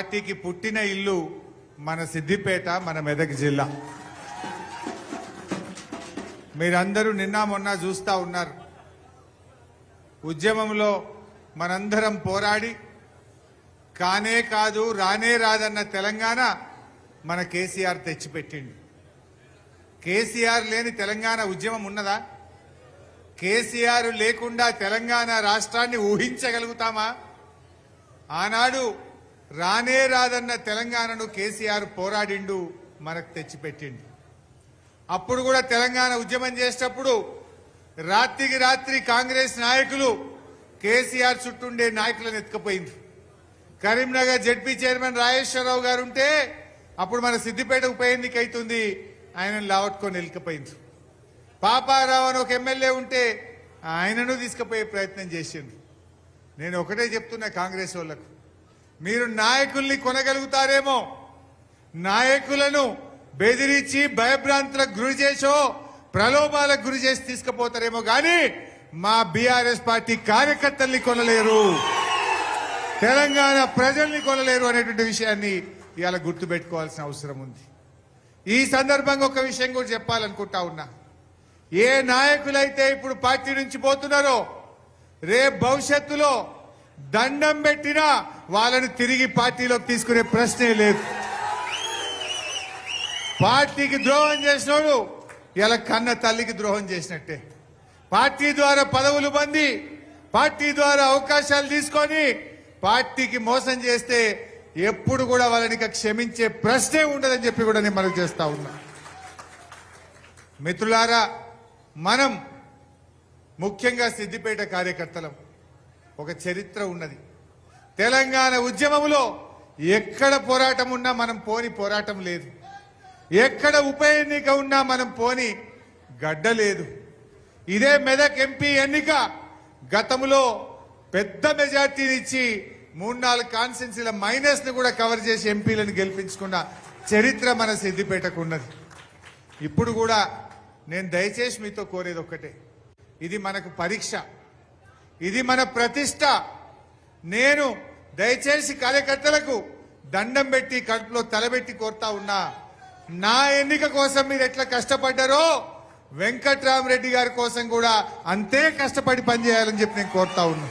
పార్టీకి పుట్టిన ఇల్లు మన సిద్దిపేట మన మెదక్ జిల్లా. మీరందరూ నిన్న మొన్న చూస్తా ఉన్నారు. ఉద్యమంలో మనందరం పోరాడి కానే కాదు రానే రాదన్న తెలంగాణ మన కేసీఆర్ తెచ్చిపెట్టిండు కేసీఆర్ లేని తెలంగాణ ఉద్యమం ఉన్నదా? కేసీఆర్ లేకుండా తెలంగాణ రాష్ట్రాన్ని ఊహించగలుగుతామా? ఆనాడు రానే రాదన్న తెలంగాణను కేసీఆర్ పోరాడిండు మనకు తెచ్చిపెట్టిండు. అప్పుడు కూడా తెలంగాణ ఉద్యమం చేసేటప్పుడు రాత్రికి రాత్రి కాంగ్రెస్ నాయకులు కేసీఆర్ చుట్టూండే నాయకులను ఎత్తుకుపోయింది కరీంనగర్ జడ్పీ చైర్మన్ రాజేశ్వరరావు గారు ఉంటే అప్పుడు మన సిద్దిపేట ఉప ఎన్నిక అవుతుంది ఆయనను లావట్టుకొని వెళ్ళిపోయింది పాపారావు అని ఒక ఎమ్మెల్యే ఉంటే ఆయనను తీసుకుపోయే ప్రయత్నం చేసిండు నేను ఒకటే చెప్తున్నా కాంగ్రెస్ వాళ్ళకు. మీరు నాయకుల్ని కొనగలుగుతారేమో? నాయకులను బెదిరించి భయభ్రాంతులకు గురి చేసో ప్రలోభాలకు గురి చేసి తీసుకుపోతారేమో కానీ మా బీఆర్ఎస్ పార్టీ కార్యకర్తల్ని కొనలేరు. తెలంగాణ ప్రజల్ని కొనలేరు అనేటువంటి విషయాన్ని ఇవాళ గుర్తుపెట్టుకోవాల్సిన అవసరం ఉంది. ఈ సందర్భంగా ఒక విషయం కూడా చెప్పాలనుకుంటా ఉన్నా. ఏ నాయకులైతే ఇప్పుడు పార్టీ నుంచి పోతున్నారో రేపు భవిష్యత్తులో దండం పెట్టినా వాళ్ళని తిరిగి పార్టీలోకి తీసుకునే ప్రశ్నే లేదు. పార్టీకి ద్రోహం చేసినోడు ఇలా కన్న తల్లికి ద్రోహం చేసినట్టే. పార్టీ ద్వారా పదవులు పొంది పార్టీ ద్వారా అవకాశాలు తీసుకొని పార్టీకి మోసం చేస్తే ఎప్పుడు కూడా వాళ్ళని క్షమించే ప్రశ్నే ఉండదని చెప్పి కూడా నేను మనకు చేస్తా ఉన్నా. మిత్రులారా మనం ముఖ్యంగా సిద్దిపేట కార్యకర్తలం. ఒక చరిత్ర ఉన్నది. తెలంగాణ ఉద్యమంలో ఎక్కడ పోరాటం ఉన్నా మనం పోని పోరాటం లేదు. ఎక్కడ ఉప ఎన్నిక ఉన్నా మనం పోని గడ్డ లేదు. ఇదే మెదక్ ఎంపీ ఎన్నిక గతంలో పెద్ద మెజార్టీనిచ్చి మూడు నాలుగు కాన్స్టిట్యున్సీల మైనస్ని కూడా కవర్ చేసి ఎంపీలను గెలిపించుకున్న చరిత్ర మన సిద్దిపేటకు ఉన్నది ఇప్పుడు కూడా నేను దయచేసి మీతో కోరేది ఒక్కటే. ఇది మనకు పరీక్ష. ఇది మన ప్రతిష్ట. నేను దయచేసి కార్యకర్తలకు దండం పెట్టి కడుపులో తలబెట్టి కోరుతా ఉన్నా నా ఎన్నిక కోసం మీరు ఎట్లా కష్టపడ్డారో వెంకట్రామరెడ్డి గారి కోసం కూడా అంతే కష్టపడి పనిచేయాలని చెప్పి నేను కోరుతా ఉన్నా.